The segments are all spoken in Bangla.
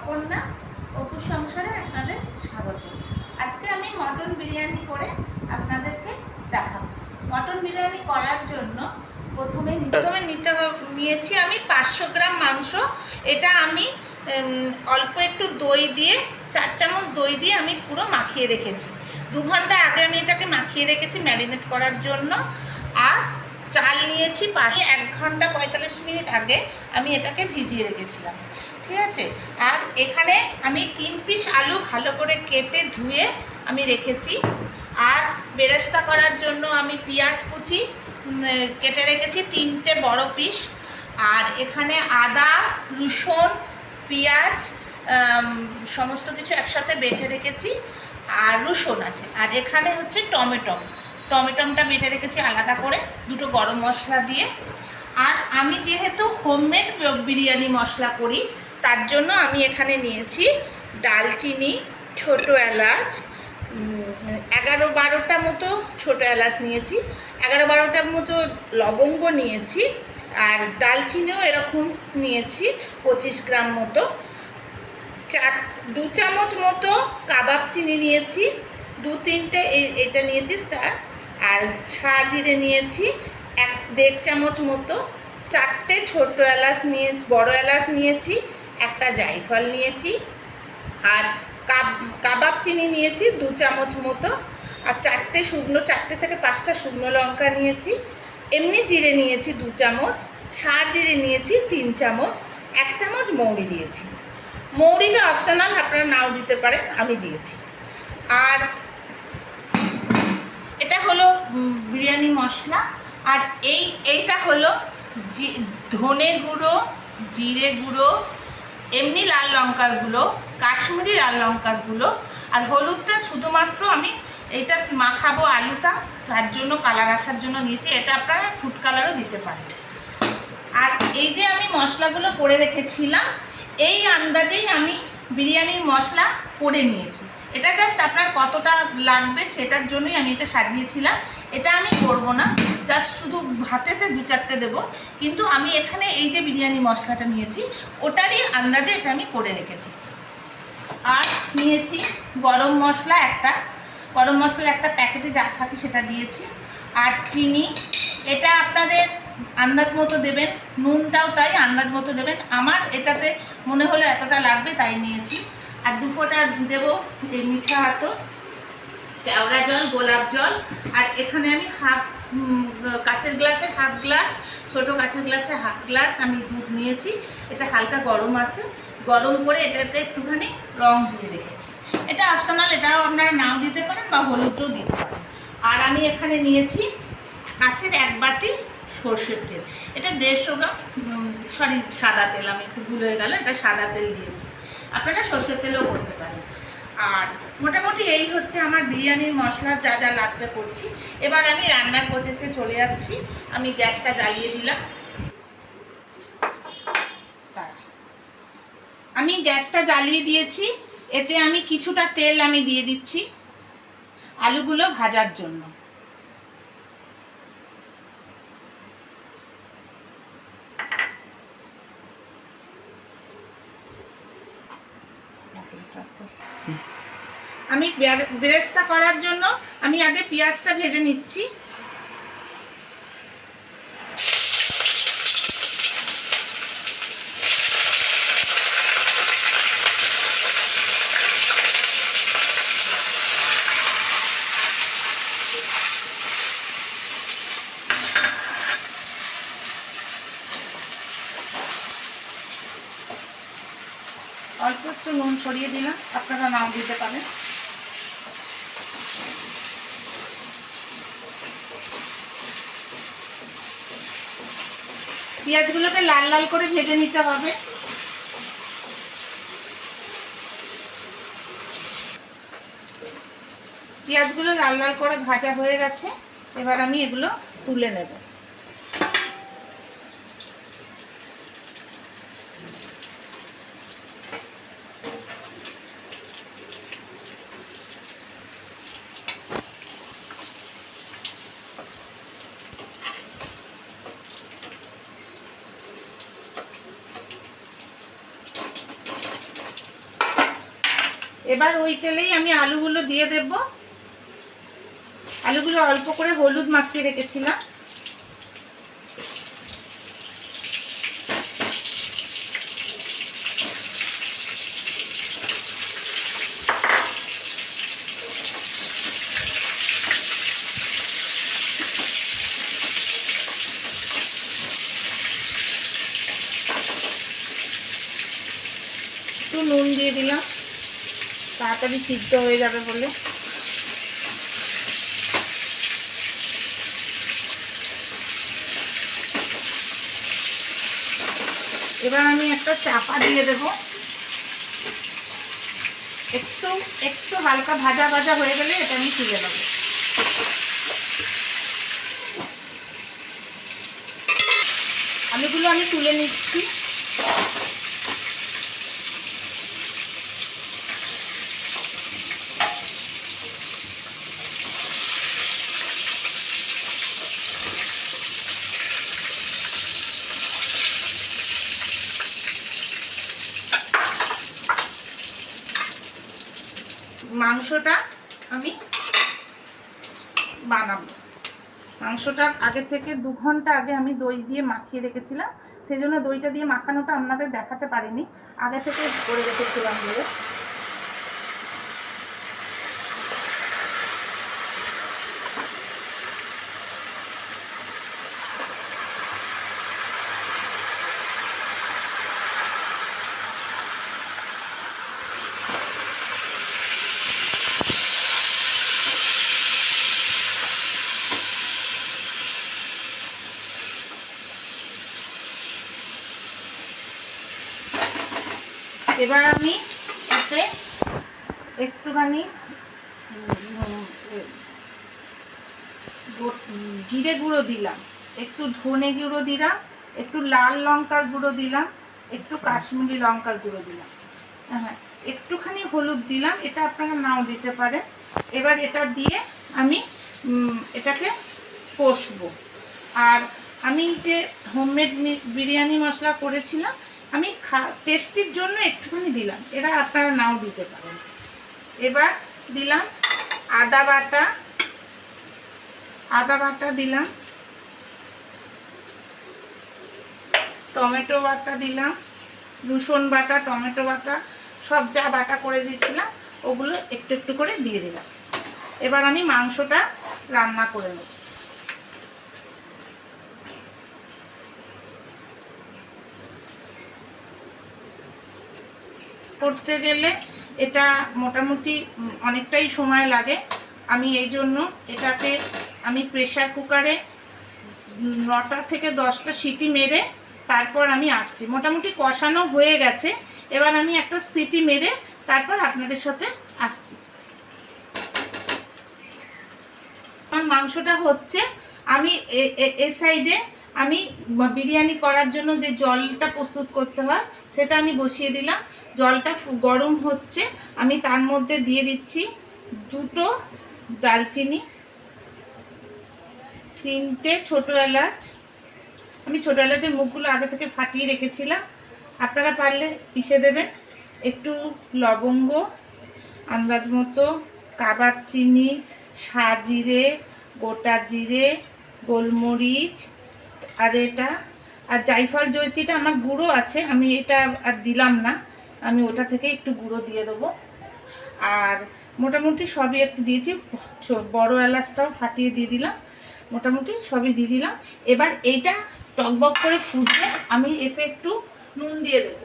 অপর্ণা, অপু সংসারে আপনাদের স্বাগত। আজকে আমি মটন বিরিয়ানি করে আপনাদেরকে দেখাবো। মটন বিরিয়ানি করার জন্য প্রথমে প্রথমে নিতে নিয়েছি আমি পাঁচশো গ্রাম মাংস। এটা আমি অল্প একটু দই দিয়ে, চার চামচ দই দিয়ে আমি পুরো মাখিয়ে রেখেছি। দু ঘণ্টা আগে আমি এটাকে মাখিয়ে রেখেছি ম্যারিনেট করার জন্য। চাল নিয়েছি, পাশে এক ঘণ্টা পঁয়তাল্লিশ মিনিট আগে আমি এটাকে ভিজিয়ে রেখেছিলাম, ঠিক আছে? আর এখানে আমি তিন পিস আলু ভালো করে কেটে ধুয়ে আমি রেখেছি। আর বেরেস্তা করার জন্য আমি পেঁয়াজ কুচি কেটে রেখেছি তিনটে বড় পিস। আর এখানে আদা, রসুন, পেঁয়াজ সমস্ত কিছু একসাথে বেটে রেখেছি। আর রসুন আছে। আর এখানে হচ্ছে টমেটো। টমেটোমটা বেটে রেখেছি আলাদা করে, দুটো গরম মশলা দিয়ে। আর আমি যেহেতু হোমমেড বিরিয়ানি মশলা করি, তার জন্য আমি এখানে নিয়েছি ডালচিনি, ছোট এলাচ এগারো বারোটা মতো ছোট এলাচ নিয়েছি, এগারো বারোটার মতো লবঙ্গ নিয়েছি, আর ডালচিনিও এরকম নিয়েছি, পঁচিশ গ্রাম মতো। চার, দু চামচ মতো কাবাব চিনি নিয়েছি, দু তিনটে এটা নিয়েছি, স্টার আর সাজিরে নিয়েছি এক দেড় চামচ মতো, চারটে ছোট এলাচ নিয়ে, বড় এলাচ নিয়েছি, একটা জায়ফল নিয়েছি, আর কাব- কাবাব চিনি নিয়েছি দু চামচ মতো, আর চারটে শুকনো, চারটে থেকে পাঁচটা শুকনো লঙ্কা নিয়েছি, এমনি জিরে নিয়েছি দু চামচ, সার জিরে নিয়েছি তিন চামচ, এক চামচ মৌরি দিয়েছি। মৌরিটা অপশনাল, আপনারা নাও দিতে পারেন, আমি দিয়েছি। আর হলো বিরিয়ানি মশলা, আর এই, এইটা হলো জি- ধনে গুঁড়ো, জিরে গুঁড়ো, এমনি লাল লঙ্কার গুঁড়ো, কাশ্মীরি লাল লঙ্কার গুঁড়ো, আর হলুদটা শুধুমাত্র আমি এইটা মাখাবো আলুটা, তার জন্য কালার আসার জন্য নিয়েছি, এটা আপনারা ফুড কালারও দিতে পারেন। আর এই যে আমি মশলাগুলো করে রেখেছিলাম, এই আন্দাজেই আমি বিরিয়ানির মশলা করে নিয়েছি। এটা জাস্ট আপনার কতটা লাগবে সেটার জন্যই আমি এটা সাজিয়েছিলাম। এটা আমি করব না জাস্ট শুধু ভাতেতে দু চারটে দেবো। কিন্তু আমি এখানে এই যে বিরিয়ানি মশলাটা নিয়েছি, ওটারই আন্দাজে এটা আমি করে রেখেছি। আর নিয়েছি গরম মশলা একটা। গরম মশলা একটা প্যাকেটে যা থাকে সেটা দিয়েছি। আর চিনি, এটা আপনাদের আন্দাজ মতো দেবেন, নুনটাও তাই আন্দাজ মতো দেবেন। আমার এটাতে মনে হলো এতটা লাগবে তাই নিয়েছি। আর দু ফোঁটা দেবো এই মিঠা হাতো কেওড়া জল, গোলাপ জল। আর এখানে আমি হাফ কাঁচের গ্লাসের হাফ গ্লাস, ছোট কাঁচের গ্লাসে হাফ গ্লাস আমি দুধ নিয়েছি। এটা হালকা গরম আছে। গরম করে এটাতে একটুখানি রং দিয়ে রেখেছি। এটা অপশনাল এটাও আপনারা নাও দিতে পারেন বা হলুদও দিতে পারেন। আর আমি এখানে নিয়েছি কাছের এক বাটি সর্ষের তেল। এটা দেড়শো গ্রাম সরি সাদা তেল, আমি একটু ভুল হয়ে গেল। এটা সাদা তেল দিয়েছি। আপনারা সর্ষের তেলও করতে পারেন। আর মোটামুটি এই হচ্ছে আমার বিরিয়ানির মশলার যা যা লাগবে করছি। এবার আমি রান্নার প্রসেসে চলে যাচ্ছি। আমি গ্যাসটা জ্বালিয়ে দিলাম। আমি গ্যাসটা জ্বালিয়ে দিয়েছি। এতে আমি কিছুটা তেল আমি দিয়ে দিচ্ছি। আলুগুলো ভাজার জন্য আমি বেরে- বেরেস্তা করার জন্য আমি আগে পেঁয়াজটা ভেজে নিচ্ছি। অল্প একটু নুন ছড়িয়ে দিলাম, আপনারা নাও দিতে পারেন। পেঁয়াজগুলোকে লাল লাল করে ভেজে নিতে হবে। পেঁয়াজগুলো লাল লাল করে ভাজা হয়ে গেছে। এবার আমি এগুলো তুলে নেব। এবার ওই তেলেই আমি আলুগুলো দিয়ে দেব। আলুগুলো অল্প করে হলুদ মাখিয়ে রেখেছিলাম একটু নুন দিয়ে দিলাম তাড়াতাড়ি সিদ্ধ হয়ে যাবে বলে। এবার আমি একটা চাপা দিয়ে দেব। একটু একটু হালকা ভাজা ভাজা হয়ে গেলে এটা আমি তুলে দেবো আলুগুলো আমি তুলে নিচ্ছি মাংসটা আমি বানাবো মাংসটা আগে থেকে দু ঘণ্টা আগে আমি দই দিয়ে মাখিয়ে রেখেছিলাম। সেই জন্য দইটা দিয়ে মাখানোটা আপনাদের দেখাতে পারিনি। আগে থেকে করে রেখেছিলাম বলে। এবার আমি এতে একটুখানি জিরে গুঁড়ো দিলাম। একটু ধনে গুঁড়ো দিলাম, একটু লাল লঙ্কার গুঁড়ো দিলাম, একটু কাশ্মীরি লঙ্কার গুঁড়ো দিলাম। হ্যাঁ একটুখানি হলুদ দিলাম, এটা আপনারা নাও দিতে পারেন। এবার এটা দিয়ে আমি এটাকে কষবো। আর আমি যে হোমমেড বিরিয়ানি মশলা করেছিলাম আমি খা টেস্টির জন্য একটুখানি দিলাম। এরা আপনারা নাও দিতে পারেন। এবার দিলাম আদা বাটা। আদা বাটা দিলাম। টমেটো বাটা দিলাম। রসুন বাটা, টমেটো বাটা, সব যা বাটা করে দিয়েছিলাম, ওগুলো একটু একটু করে দিয়ে দিলাম। এবার আমি মাংসটা রান্না করে নেব। করতে গেলে এটা মোটামুটি অনেকটাই সময় লাগে। আমি এই জন্য এটাকে আমি প্রেশার কুকারে নটা থেকে দশটা সিটি মেরে তারপর আমি আসছি। মোটামুটি কষানো হয়ে গেছে। এবার আমি একটা সিটি মেরে তারপর আপনাদের সাথে আসছি। আমার মাংসটা হচ্ছে আমি এ- সাইডে আমি বিরিয়ানি করার জন্য যে জলটা প্রস্তুত করতে হয়, সেটা আমি বসিয়ে দিলাম। জলটা গরম হচ্ছে। আমি তার মধ্যে দিয়ে দিচ্ছি দুটো দালচিনি তিনটে ছোটো এলাচ। আমি ছোটো এলাচের মুখগুলো আগে থেকে ফাটিয়ে রেখেছিলাম। আপনারা পারলে পিষে দেবেন। একটু লবঙ্গ, আন্দাজ মতো কাবার চিনি সাজিরে গোটা জিরে, গোলমরিচ, আর এটা। আর জাইফল জৈতিটা আমার গুঁড়ো আছে, আমি এটা আর দিলাম না। আমি ওটা থেকে একটু গুঁড়ো দিয়ে দেবো। আর মোটামুটি সবই একটু দিয়েছি বড় এলাচটাও ফাটিয়ে দিয়ে দিলাম। মোটামুটি সবই দিয়ে দিলাম। এবার এইটা টকবক করে ফুটবে আমি এতে একটু নুন দিয়ে দেবো।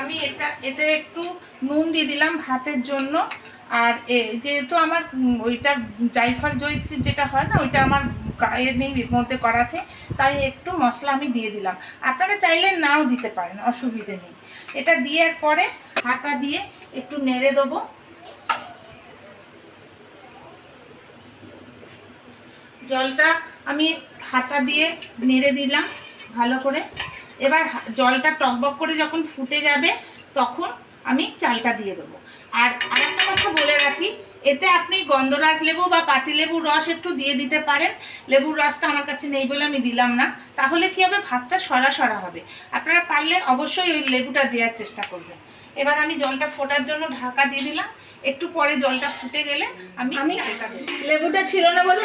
আমি এটা, এতে একটু নুন দিয়ে দিলাম ভাতের জন্য। আর যেহেতু আমার ওইটা জাইফল জয়িত্রী যেটা হয় না, ওইটা আমার গায়ে নেই মধ্যে করা আছে, তাই একটু মশলা আমি দিয়ে দিলাম। আপনারা চাইলে নাও দিতে পারেন, অসুবিধে নেই। এটা দেওয়ার পরে হাতা দিয়ে একটু নেড়ে দেবো। জলটা আমি হাতা দিয়ে নেড়ে দিলাম ভালো করে। এবার জলটা টকবক করে যখন ফুটে যাবে, তখন আমি চালটা দিয়ে দেবো। আর আরেকটা কথা বলে রাখি এতে আপনি গন্ধরাজ লেবু বা পাতি লেবুর রস একটু দিয়ে দিতে পারেন। লেবুর রসটা আমার কাছে নেই বলে আমি দিলাম না। তাহলে কি হবে? ভাতটা সরা সরা হবে। আপনারা পারলে অবশ্যই ওই লেবুটা দেওয়ার চেষ্টা করবেন। এবার আমি জলটা ফোটার জন্য ঢাকা দিয়ে দিলাম। একটু পরে জলটা ফুটে গেলে আমি আমি লেবুটা ছিল না বলে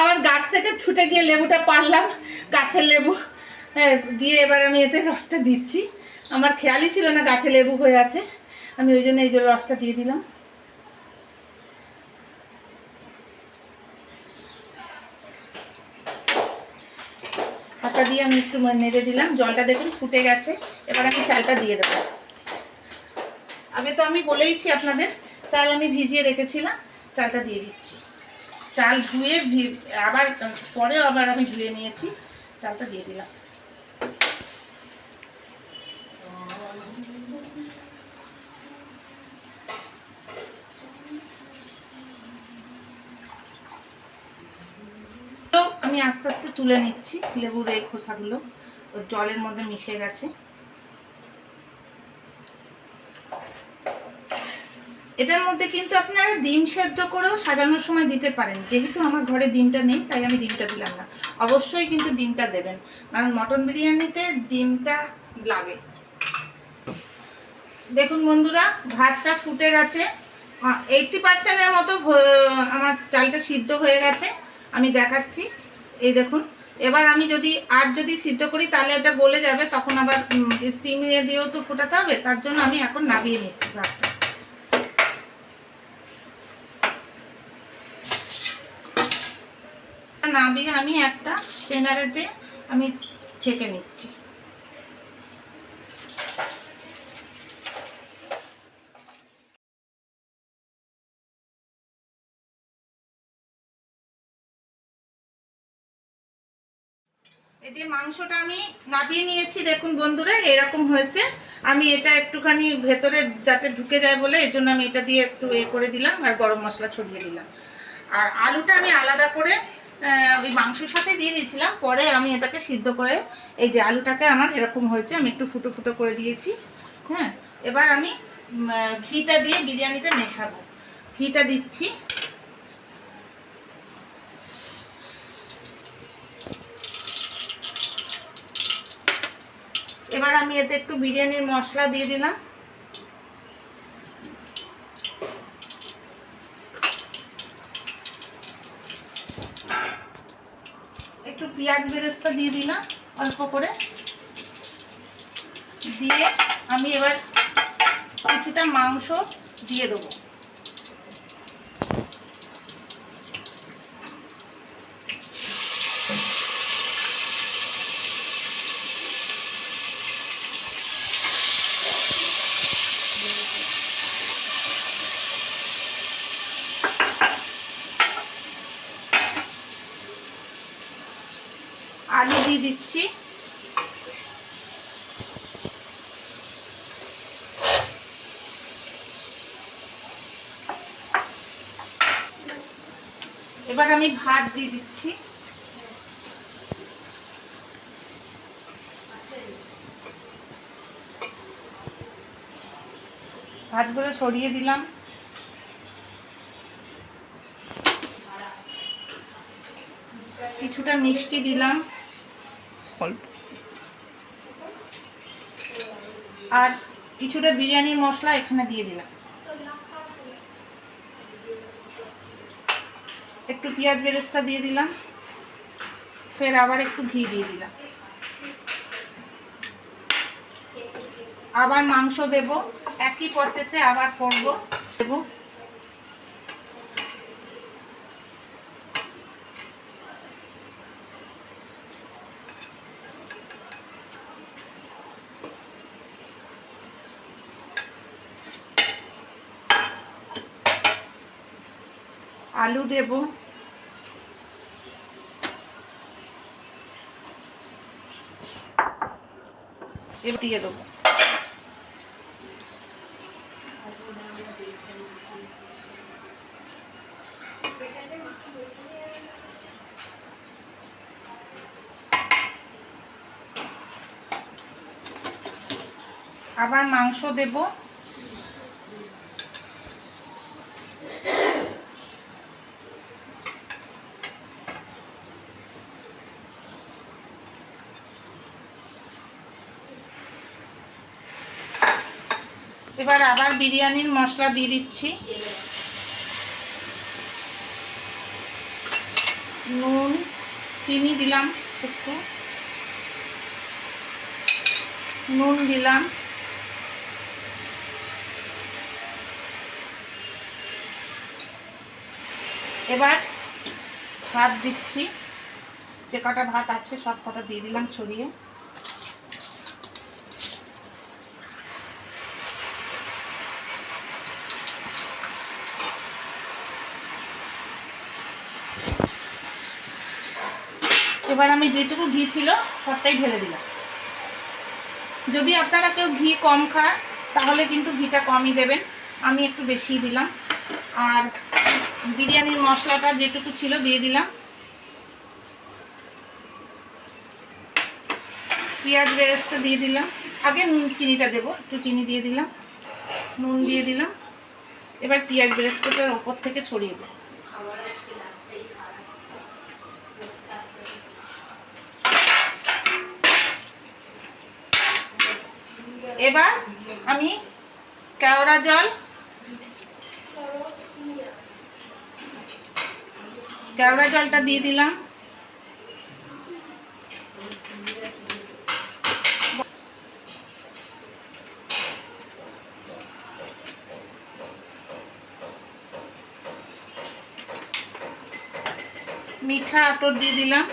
আমার গাছ থেকে ছুটে গিয়ে লেবুটা পারলাম গাছের লেবু। হ্যাঁ, দিয়ে এবার আমি এতে রসটা দিচ্ছি। আমার খেয়ালই ছিল না গাছে লেবু হয়ে আছে। আমি ওই জন্য এই যে রসটা দিয়ে দিলাম। হাতা দিয়ে আমি একটু নেড়ে দিলাম, জলটা দেখুন ফুটে গেছে। এবার আমি চালটা দিয়ে দেবো। আগে তো আমি বলেইছি আপনাদের, চাল আমি ভিজিয়ে রেখেছিলাম, চালটা দিয়ে দিচ্ছি। চাল ধুয়ে আবার পরেও আবার আমি ধুয়ে নিয়েছি, চালটা দিয়ে দিলাম তো আমি আস্তে আস্তে তুলে নিচ্ছি, লেবুর এই খোসাগুলো। জলের মধ্যে মিশে গেছে। এটার মধ্যে কিন্তু আপনারা ডিম সেদ্ধ করেও সাজানোর সময় দিতে পারেন। যেহেতু আমার ঘরে ডিমটা নেই, তাই আমি ডিমটা দিলাম না। অবশ্যই কিন্তু ডিমটা দেবেন, কারণ মটন বিরিয়ানিতে ডিমটা লাগে। দেখুন বন্ধুরা, ভাতটা ফুটে গেছে। এইটটি পার্সেন্টের মতো আমার চালটা সিদ্ধ হয়ে গেছে। আমি দেখাচ্ছি। এই দেখুন, এবার আমি যদি আর যদি সিদ্ধ করি, তাহলে এটা গলে যাবে, তখন আবার স্টিম দিয়েও তো ফোটাতে হবে, তার জন্য আমি এখন নামিয়ে নিচ্ছি ভাতটা। নামিয়ে আমি একটা স্টেনারেতে আমি ছেঁকে নিচ্ছি। যে মাংসটা আমি নাবিয়ে নিয়েছি, দেখুন বন্ধুরা, এরকম হয়েছে। আমি এটা একটুখানি ভেতরে যাতে ঢুকে যায় বলে, এই জন্য আমি এটা দিয়ে একটু এ করে দিলাম আর গরম মশলা ছড়িয়ে দিলাম। আর আলুটা আমি আলাদা করে ওই মাংসের সাথে দিয়ে দিয়েছিলাম, পরে আমি এটাকে সিদ্ধ করে, এই যে আলুটাকে আমার এরকম হয়েছে, আমি একটু ফুটো ফুটো করে দিয়েছি হ্যাঁ। এবার আমি ঘিটা দিয়ে বিরিয়ানিটা মেশাবো। ঘিটা দিচ্ছি। এবার আমি এতে একটু বিরিয়ানির মশলা দিয়ে দিলাম। একটু পেঁয়াজ বেরেস্তা দিয়ে দিলাম অল্প করে। দিয়ে আমি এবার কিছুটা মাংস দিয়ে দেবো। আলু দিয়ে দিচ্ছি। এবার আমি ভাত দিয়ে দিচ্ছি। ভাতগুলো সরিয়ে দিলাম। কিছুটা মিষ্টি দিলাম। অল্প আর কিছুটা বিরিয়ানির মশলা এখানে দিয়ে দিলাম। একটু পেঁয়াজ বেরেস্তা দিয়ে দিলাম। ফের আবার একটু ঘি দিয়ে দিলাম। আবার মাংস দেব। একই প্রসেসে আবার করব। দেব আলু দেব। দিয়ে দেবো। আবার মাংস দেব। এবার আবার বিরিয়ানির মশলা দিয়ে দিচ্ছি। নুন, চিনি দিলাম একটু। নুন দিলাম। এবার ভাত দিচ্ছি। যে কটা ভাত আছে সব কটা দিয়ে দিলাম ছড়িয়ে। এবার আমি যেটুকু ঘি ছিল সবটাই ঢেলে দিলাম। যদি আপনারা কেউ ঘি কম খায়, তাহলে কিন্তু ঘিটা কমই দেবেন। আমি একটু বেশি দিলাম। আর বিরিয়ানির মশলাটা যেটুকু ছিল দিয়ে দিলাম। পেঁয়াজ বেরেস্তা দিয়ে দিলাম। আগে নুন চিনিটা দেবো, একটু চিনি দিয়ে দিলাম। নুন দিয়ে দিলাম। এবার পেঁয়াজ বেরেস্তাটা ওপর থেকে ছড়িয়ে দেবো। এবার আমি কেওড়া জল কেওড়া জলটা দিয়ে দিলাম। মিঠা আতর দিয়ে দিলাম।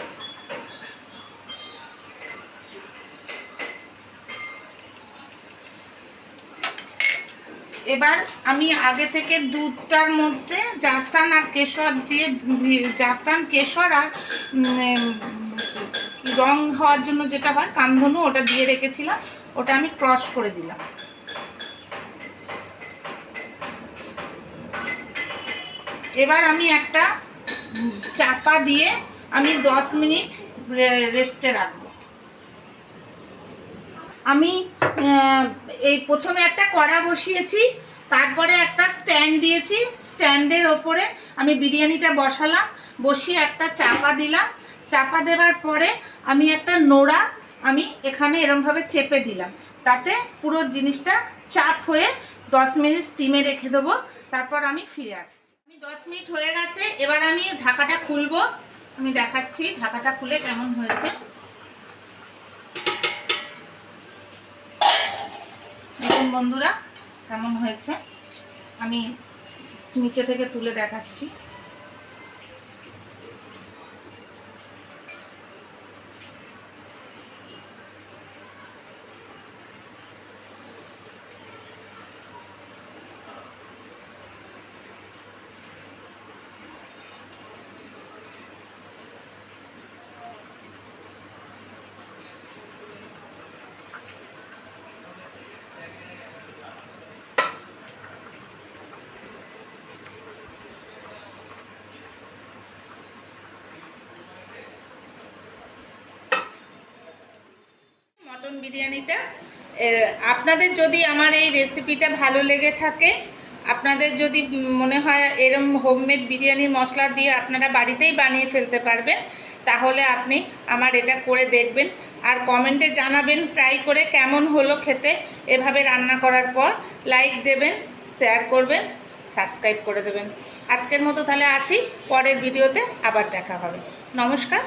এবার আমি আগে থেকে দুধটার মধ্যে জাফরান আর কেশর দিয়ে জাফরান, কেশর আর রং হওয়ার জন্য যেটা হয়, কামধনু ওটা দিয়ে রেখেছিলাম, ওটা আমি ক্রস করে দিলাম। এবার আমি একটা চাপা দিয়ে আমি দশ মিনিট রেস্টে রাখব। আমি এই প্রথমে একটা কড়া বসিয়েছি, তারপরে একটা স্ট্যান্ড দিয়েছি, স্ট্যান্ডের ওপরে আমি বিরিয়ানিটা বসালাম, বসিয়ে একটা চাপা দিলাম, চাপা দেওয়ার পরে আমি একটা নোড়া আমি এখানে এরমভাবে চেপে দিলাম, তাতে পুরো জিনিসটা চাপ হয়ে দশ মিনিট স্টিমে রেখে দেবো, তারপর আমি ফিরে আসছি। আমি দশ মিনিট হয়ে গেছে, এবার আমি ঢাকাটা খুলবো, আমি দেখাচ্ছি ঢাকাটা খুলে কেমন হয়েছে দেখুন বন্ধুরা কেমন হয়েছে? আমি নিচে থেকে তুলে দেখাচ্ছি মটন বিরিয়ানিটা। আপনাদের যদি আমার এই রেসিপিটা ভালো লেগে থাকে, আপনাদের যদি মনে হয় এরম হোমমেড বিরিয়ানির মশলা দিয়ে আপনারা বাড়িতেই বানিয়ে ফেলতে পারবেন, তাহলে আপনি আমার এটা করে দেখবেন। আর কমেন্টে জানাবেন ট্রাই করে কেমন হলো খেতে। এভাবে রান্না করার পর লাইক দেবেন শেয়ার করবেন সাবস্ক্রাইব করে দেবেন। আজকের মতো তাহলে আসি, পরের ভিডিওতে আবার দেখা হবে। নমস্কার।